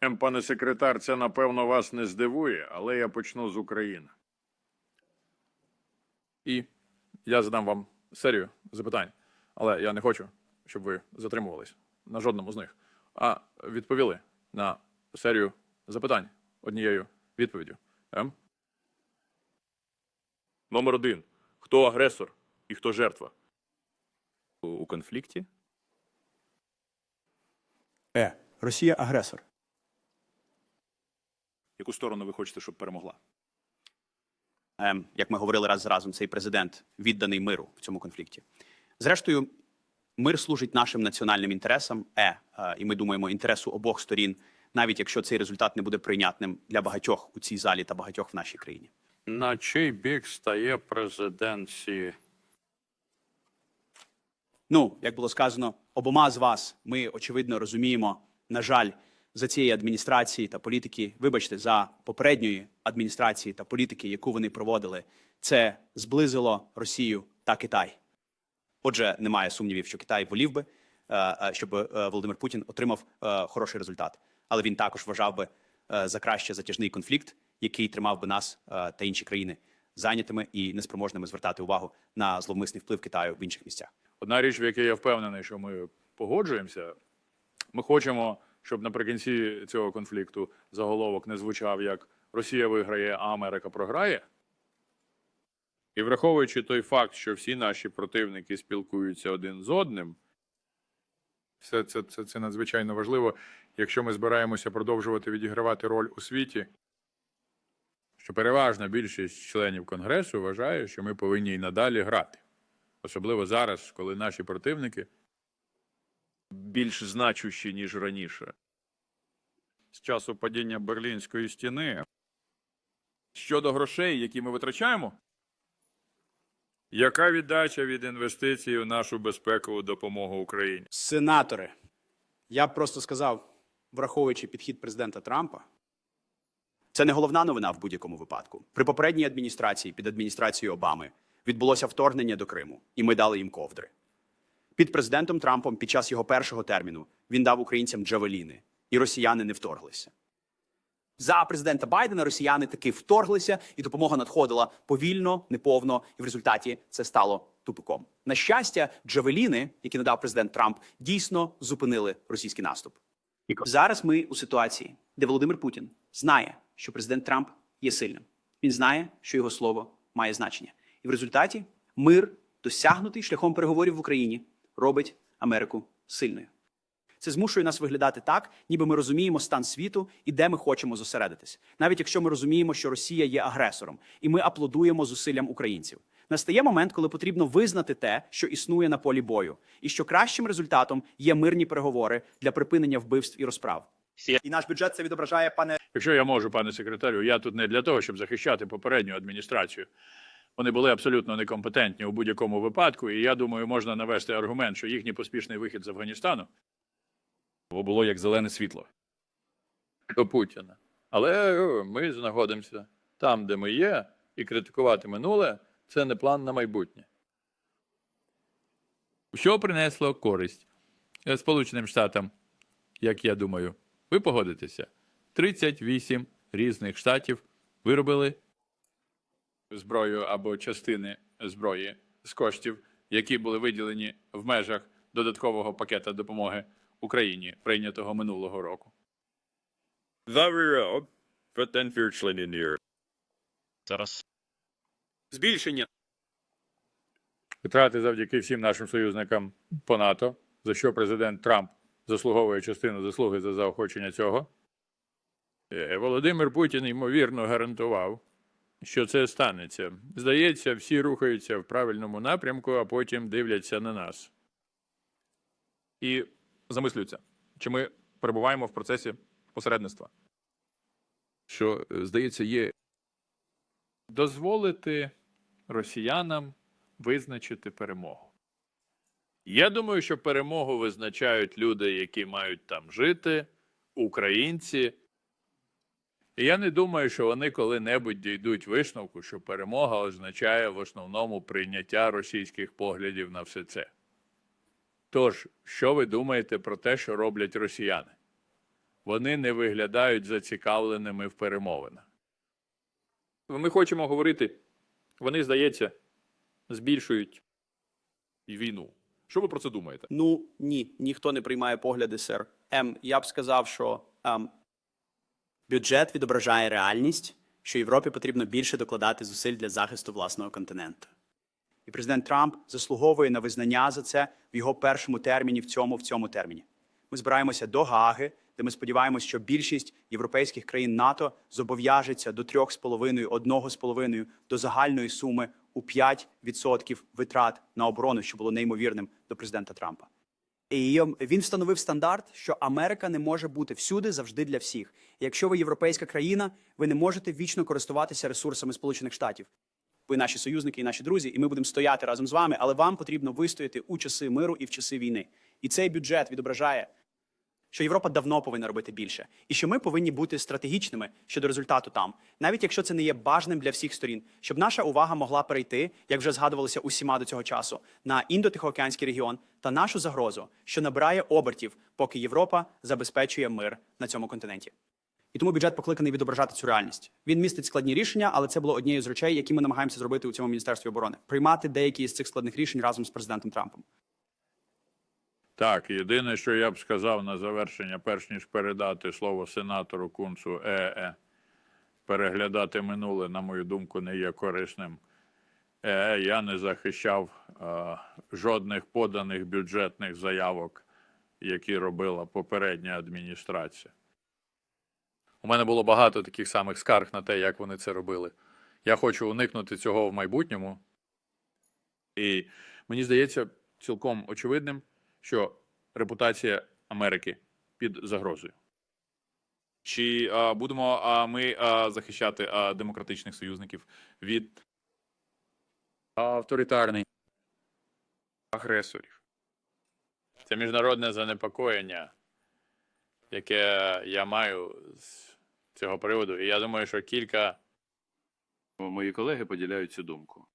Ем, пане секретар, це напевно вас не здивує, але я почну з України. І я задам вам серію запитань, але я не хочу, щоб ви затримувались на жодному з них, а відповіли на серію запитань однією відповіддю. М? Номер один. Хто агресор і хто жертва? у, у конфлікті. Е. Росія агресор. Яку сторону ви хочете, щоб перемогла? Ем, як ми говорили раз за разом, цей президент відданий миру в цьому конфлікті. Зрештою, мир служить нашим національним інтересам, е, е, і ми думаємо інтересу обох сторін, навіть якщо цей результат не буде прийнятним для багатьох у цій залі та багатьох в нашій країні. На чий бік стає президент Сі? Ну, як було сказано, обома з вас ми очевидно розуміємо, на жаль, за цієї адміністрації та політики, вибачте, за попередньої адміністрації та політики, яку вони проводили, це зблизило Росію та Китай. Отже, немає сумнівів, що Китай волів би, е, е, щоб е, Володимир Путін отримав хороший результат. Але він також вважав би за краще затяжний конфлікт, який тримав би нас та інші країни зайнятими і неспроможними звертати увагу на зловмисний вплив Китаю в інших місцях. Одна річ, в якій я впевнений, що ми погоджуємося, ми хочемо, щоб наприкінці цього конфлікту заголовок не звучав як Росія виграє, а Америка програє. І враховуючи той факт, що всі наші противники спілкуються один з одним, все це, це, це надзвичайно важливо, якщо ми збираємося продовжувати відігравати роль у світі, що переважна більшість членів Конгресу вважає, що ми повинні й надалі грати. Особливо зараз, коли наші противники Більш значущі, ніж раніше. З часу падіння Берлінської стіни щодо грошей, які ми витрачаємо. Яка віддача від інвестицій у нашу безпекову допомогу Україні? Сенатори, я б просто сказав, враховуючи підхід президента Трампа, це не головна новина в будь-якому випадку. При попередній адміністрації, під адміністрацією Обами, відбулося вторгнення до Криму, і ми дали їм ковдри. Під президентом Трампом під час його першого терміну він дав українцям джавеліни, і росіяни не вторглися. За президента Байдена росіяни таки вторглися, і допомога надходила повільно, неповно, і в результаті це стало тупиком. На щастя, джавеліни, які надав президент Трамп, дійсно зупинили російський наступ. Зараз ми у ситуації, де Володимир Путін знає, що президент Трамп є сильним. Він знає, що його слово має значення, і в результаті мир, досягнутий шляхом переговорів в Україні, робить Америку сильною. Це змушує нас виглядати так, ніби ми розуміємо стан світу і де ми хочемо зосередитись, навіть якщо ми розуміємо, що Росія є агресором, і ми аплодуємо зусиллям українців. Настає момент, коли потрібно визнати те, що існує на полі бою, і що кращим результатом є мирні переговори для припинення вбивств і розправ. І наш бюджет це відображає, пане Якщо я можу, пане секретарю, я тут не для того, щоб захищати попередню адміністрацію. Вони були абсолютно некомпетентні у будь-якому випадку, і я думаю, можна навести аргумент, що їхній поспішний вихід з Афганістану було як зелене світло. до Путіна. Але ми знаходимося там, де ми є, і критикувати минуле це не план на майбутнє. Що принесло користь Е, Сполученим Штатам, як я думаю, ви погодитеся? 38 різних штатів виробили зброю або частини зброї з коштів, які були виділені в межах додаткового пакета допомоги Україні, прийнятого минулого року. Зараз збільшення Витрати завдяки всім нашим союзникам по НАТО, за що президент Трамп заслуговує частину заслуги за заохочення цього. Е, Володимир Путін ймовірно гарантував, що це станеться. Здається, всі рухаються в правильному напрямку, а потім дивляться на нас. і замислюються, чи ми перебуваємо в процесі посередництва. Що, е, здається, є дозволити росіянам визначити перемогу. Я думаю, що перемогу визначають люди, які мають там жити, українці. І я не думаю, що вони коли-небудь дійдуть висновку, що перемога означає в основному прийняття російських поглядів на все це. Тож, що ви думаєте про те, що роблять росіяни? вони не виглядають зацікавленими в перемовинах. Ми хочемо говорити, вони, здається, збільшують війну. Що ви про це думаєте? Ну ні, ніхто не приймає погляди, сер. Ем, я б сказав, що ем, бюджет відображає реальність, що Європі потрібно більше докладати зусиль для захисту власного континенту. І президент Трамп заслуговує на визнання за це в його першому терміні, в цьому в цьому терміні. Ми збираємося до Гааги, де ми сподіваємося, що більшість європейських країн НАТО зобов'яжеться до 3,5, 1,5 до загальної суми у 5% витрат на оборону, що було неймовірним до президента Трампа. І він встановив стандарт, що Америка не може бути всюди завжди для всіх. Якщо ви європейська країна, ви не можете вічно користуватися ресурсами Сполучених Штатів. Ви наші союзники і наші друзі, і ми будемо стояти разом з вами, але вам потрібно вистояти у часи миру і в часи війни. І цей бюджет відображає, що Європа давно повинна робити більше, і що ми повинні бути стратегічними щодо результату там, навіть якщо це не є бажаним для всіх сторін, щоб наша увага могла перейти, як вже згадувалося усіма до цього часу, на індотихоокеанський регіон та нашу загрозу, що набирає обертів, поки Європа забезпечує мир на цьому континенті. І тому бюджет покликаний відображати цю реальність. Він містить складні рішення, але це було однією з речей, які ми намагаємося зробити у цьому міністерстві оборони приймати деякі з цих складних рішень разом з президентом Трампом. Так, єдине, що я б сказав на завершення, перш ніж передати слово сенатору Кунцу ЕЕ, переглядати минуле, на мою думку, не є корисним. ЕЕ, я не захищав е, жодних поданих бюджетних заявок, які робила попередня адміністрація. У мене було багато таких самих скарг на те, як вони це робили. Я хочу уникнути цього в майбутньому. І мені здається цілком очевидним, що репутація Америки під загрозою. Чи а, будемо а, ми а, захищати а, демократичних союзників від авторитарний. агресорів? Це міжнародне занепокоєння, яке я маю з цього приводу. І я думаю, що кілька Мої колеги поділяють цю думку.